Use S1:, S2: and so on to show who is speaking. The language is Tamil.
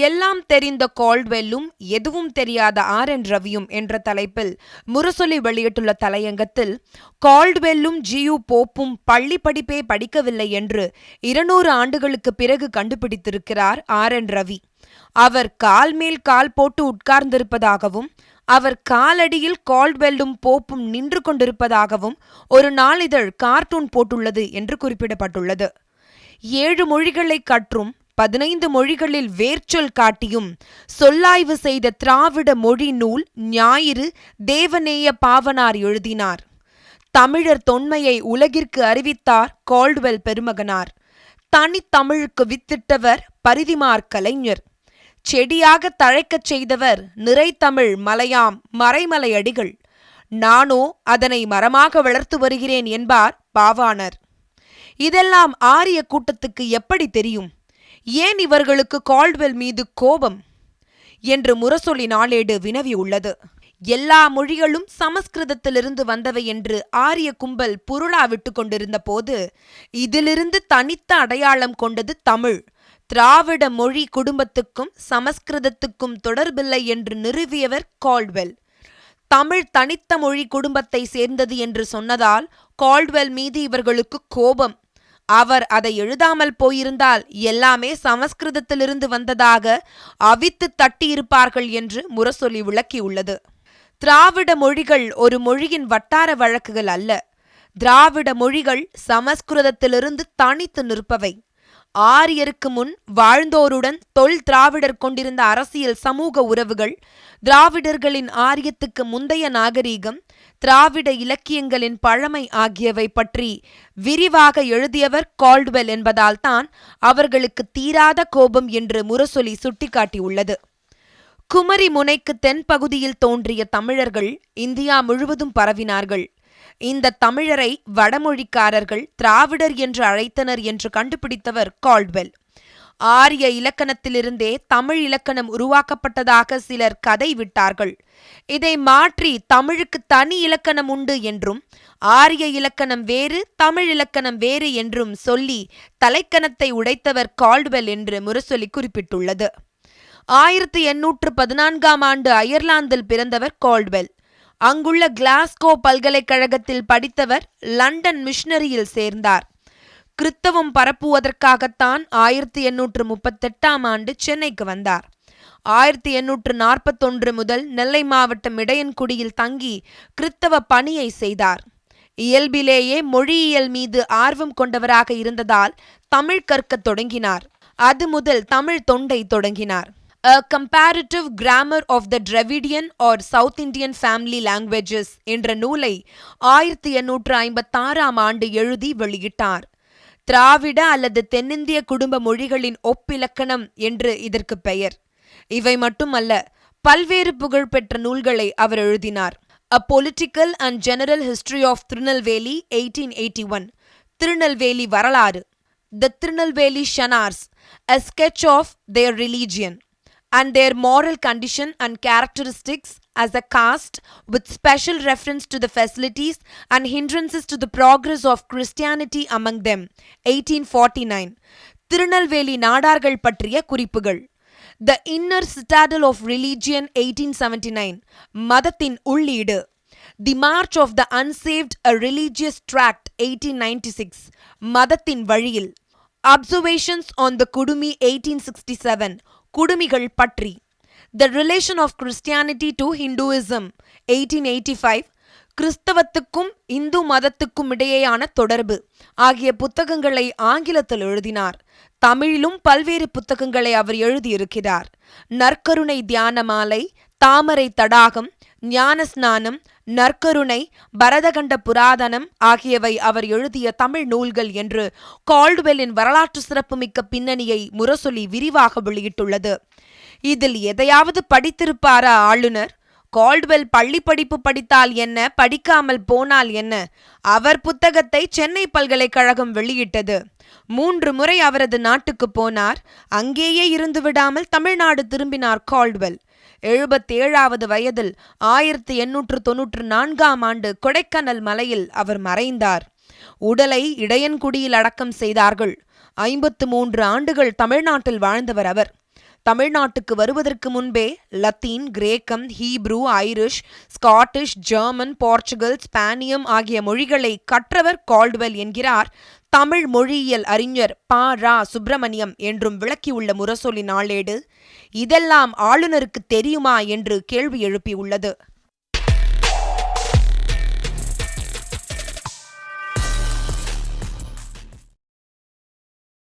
S1: எல்லாம் தெரிந்த கால்ட்வெல்லும் எதுவும் தெரியாத ஆர் என் ரவியும் என்ற தலைப்பில் முரசொலி வெளியிட்டுள்ள தலையங்கத்தில் கால்ட்வெல்லும் ஜியு போப்பும் பள்ளி படிப்பே படிக்கவில்லை என்று இருநூறு ஆண்டுகளுக்கு பிறகு கண்டுபிடித்திருக்கிறார் ஆர் என் ரவி. அவர் கால் மேல் கால் போட்டு உட்கார்ந்திருப்பதாகவும் அவர் காலடியில் கால்ட்வெல்லும் போப்பும் நின்று கொண்டிருப்பதாகவும் ஒரு நாளிதழ் கார்ட்டூன் போட்டுள்ளது என்று குறிப்பிடப்பட்டுள்ளது. ஏழு மொழிகளை கற்றும் பதினைந்து மொழிகளில் வேர்ச்சொல் காட்டியும் சொல்லாய்வு செய்த திராவிட மொழி நூல் ஞாயிறு தேவநேய பாவனார் எழுதினார். தமிழர் தொன்மையை உலகிற்கு அறிவித்தார் கால்ட்வெல் பெருமகனார். தனித்தமிழுக்கு வித்திட்டவர் பரிதிமார் கலைஞர். செடியாக தழைக்கச் செய்தவர் நிறைத்தமிழ் மலையாம் மறைமலையடிகள். நானோ அதனை மரமாக வளர்த்து வருகிறேன் என்பார் பாவாணர். இதெல்லாம் ஆரிய கூட்டத்துக்கு எப்படி தெரியும்? ஏன் இவர்களுக்கு கால்ட்வெல் மீது கோபம்? என்று முரசொலி நாளேடு வினவியுள்ளது. எல்லா மொழிகளும் சமஸ்கிருதத்திலிருந்து வந்தவை என்று ஆரிய கும்பல் புருளா விட்டு கொண்டிருந்த போது இதிலிருந்து தனித்த அடையாளம் கொண்டது தமிழ். திராவிட மொழி குடும்பத்துக்கும் சமஸ்கிருதத்துக்கும் தொடர்பில்லை என்று நிறுவியவர் கால்ட்வெல். தமிழ் தனித்த மொழி குடும்பத்தை சேர்ந்தது என்று சொன்னதால் கால்ட்வெல் மீது இவர்களுக்கு கோபம். அவர் அதை எழுதாமல் போயிருந்தால் எல்லாமே சமஸ்கிருதத்திலிருந்து வந்ததாக அவித்து தட்டியிருப்பார்கள் என்று முரசொலி விளக்கியுள்ளது. திராவிட மொழிகள் ஒரு மொழியின் வட்டார வழக்குகள் அல்ல. திராவிட மொழிகள் சமஸ்கிருதத்திலிருந்து தனித்து நிற்பவை. ஆரியருக்கு முன் வாழ்ந்தோருடன் தொல் திராவிடர் கொண்டிருந்த அரசியல் சமூக உறவுகள் திராவிடர்களின் ஆரியத்துக்கு முந்தைய நாகரீகம் திராவிட இலக்கியங்களின் பழமை ஆகியவை பற்றி விரிவாக எழுதியவர் கால்ட்வெல் என்பதால் தான் அவர்களுக்கு தீராத கோபம் என்று முரசொலி சுட்டிக்காட்டியுள்ளது. குமரி முனைக்கு தென்பகுதியில் தோன்றிய தமிழர்கள் இந்தியா முழுவதும் பரவினார்கள். இந்த தமிழரை வடமொழிக்காரர்கள் திராவிடர் என்று அழைத்தனர் என்று கண்டுபிடித்தவர் கால்ட்வெல். ஆரிய இலக்கணத்திலிருந்தே தமிழ் இலக்கணம் உருவாக்கப்பட்டதாக சிலர் கதை விட்டார்கள். இதை மாற்றி தமிழுக்கு தனி இலக்கணம் உண்டு என்றும் ஆரிய இலக்கணம் வேறு தமிழ் இலக்கணம் வேறு என்றும் சொல்லி தலைக்கணத்தை உடைத்தவர் கால்ட்வெல் என்று முரசொலி குறிப்பிட்டுள்ளது. ஆயிரத்தி எண்ணூற்று பதினான்காம் ஆண்டு அயர்லாந்தில் பிறந்தவர் கால்ட்வெல். அங்குள்ள கிளாஸ்கோ பல்கலைக்கழகத்தில் படித்தவர் லண்டன் மிஷனரியில் சேர்ந்தார். கிறித்தவம் பரப்புவதற்காகத்தான் ஆயிரத்தி எண்ணூற்று முப்பத்தெட்டாம் ஆண்டு சென்னைக்கு வந்தார். ஆயிரத்தி எண்ணூற்று நாற்பத்தொன்று முதல் நெல்லை மாவட்டம் இடையன்குடியில் தங்கி கிறித்தவ பணியை செய்தார். இயல்பிலேயே மொழியியல் மீது ஆர்வம் கொண்டவராக இருந்ததால் தமிழ் கற்கத் தொடங்கினார். அது முதல் தமிழ் தொண்டை தொடங்கினார். A comparative grammar of the Dravidian or south Indian family languages என்ற நூலை ஆயிரத்தி எண்ணூற்று ஐம்பத்தாறாம் ஆண்டு எழுதி வெளியிட்டார். திராவிட அல்லது தென்னிந்திய குடும்ப மொழிகளின் ஒப்பிலக்கணம் என்று இதற்கு பெயர். இவை மட்டுமல்ல பல்வேறு புகழ்பெற்ற நூல்களை அவர் எழுதினார். A political and general history of Tirunelveli eighteen eighty one Tirunelveli வரலாறு. The Tirunelveli Shanars a sketch of their religion and their moral condition and characteristics as a caste with special reference to the facilities and hindrances to the progress of Christianity among them 1849 Tirunelveli நாடார்கள் பற்றிய குறிப்புகள் the inner citadel of religion eighteen seventy nine மதத்தின் உள்ளீடு the march of the unsaved a religious tract eighteen ninety six மதத்தின் வழியில் அப்சர்வேஷன்ஸ் ஆன் த குடுமி எயிட்டீன் சிக்ஸ்டி செவன் குடுமிகள் பற்றி. The relation of Christianity to Hinduism eighteen eighty five கிறிஸ்தவத்துக்கும் இந்து மதத்துக்கும் இடையேயான தொடர்பு ஆகிய புத்தகங்களை ஆங்கிலத்தில் எழுதினார். தமிழிலும் பல்வேறு புத்தகங்களை அவர் எழுதியிருக்கிறார். நற்கருணை தியான மாலை தாமரை தடாகம் ஞானஸ்நானம் நற்கருணை பரதகண்ட புராதனம் ஆகியவை அவர் எழுதிய தமிழ் நூல்கள் என்று கால்டுவெல்லின் வரலாற்று சிறப்புமிக்க பின்னணியை முரசொலி விரிவாக வெளியிட்டுள்ளது. இதில் எதையாவது படித்திருப்பாரா ஆளுநர்? கால்ட்வெல் பள்ளி படிப்பு படித்தால் என்ன படிக்காமல் போனால் என்ன? அவர் புத்தகத்தை சென்னை பல்கலைக்கழகம் வெளியிட்டது. மூன்று முறை அவரது நாட்டுக்கு போனார். அங்கேயே இருந்து விடாமல் தமிழ்நாடு திரும்பினார் கால்ட்வெல். எழுபத்தேழாவது வயதில் ஆயிரத்தி எண்ணூற்று தொன்னூற்று நான்காம் ஆண்டு கொடைக்கானல் மலையில் அவர் மறைந்தார். உடலை இடையன்குடியில் அடக்கம் செய்தார்கள். ஐம்பத்து மூன்று ஆண்டுகள் தமிழ்நாட்டில் வாழ்ந்தவர் அவர். தமிழ்நாட்டுக்கு வருவதற்கு முன்பே லத்தீன் கிரேக்கம் Hebrew Irish Scottish German Portugal ஸ்பானியம் ஆகிய மொழிகளை கற்றவர் கால்டுவெல் என்கிறார். தமிழ் மொழியியல் அறிஞர் ப. ரா. சுப்பிரமணியம் என்றும் விளக்கியுள்ள முரசொலி நாளேடு இதெல்லாம் ஆளுநருக்கு தெரியுமா? என்று கேள்வி எழுப்பியுள்ளது.